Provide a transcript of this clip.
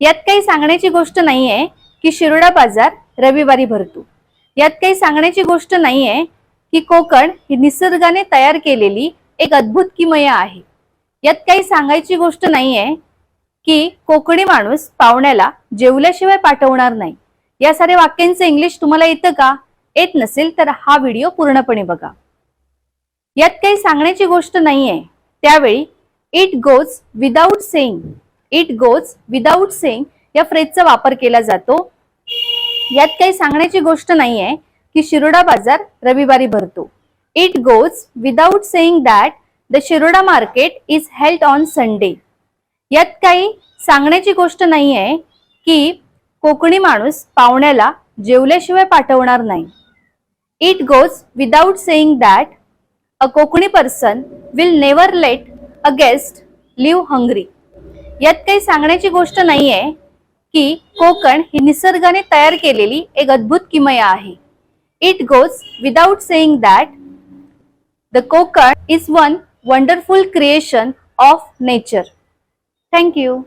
यात काही सांगण्याची गोष्ट नाहीये की शिरोडा बाजार रविवारी भरतो. यात काही सांगण्याची गोष्ट नाहीये की कोकण ही निसर्गाने तयार केलेली एक अद्भुत किमया आहे. यात काही सांगायची गोष्ट नाहीये की कोकणी माणूस पाहुण्याला जेवल्याशिवाय पाठवणार नाही. या साऱ्या वाक्यांचं इंग्लिश तुम्हाला येतं का? येत नसेल तर हा व्हिडिओ पूर्णपणे बघा. यात काही सांगण्याची गोष्ट नाहीये. त्यावेळी it goes without saying it goes without saying या फ्रेजचा वापर केला जातो. यात काही सांगण्याची गोष्ट नाही आहे की शिरोडा बाजार रविवारी भरतो. It goes without saying that the Shiroda market is held on Sunday यात काही सांगण्याची गोष्ट नाही आहे की कोकणी माणूस पाहुण्याला जेवल्याशिवाय पाठवणार नाही. It goes without saying that a Konkani person will never let a guest leave hungry यात काही सांगण्याची गोष्ट नाहीये की कोकण ही निसर्गाने तयार केलेली एक अद्भुत किमया आहे. It goes without saying that the Konkan is one wonderful creation of nature thank you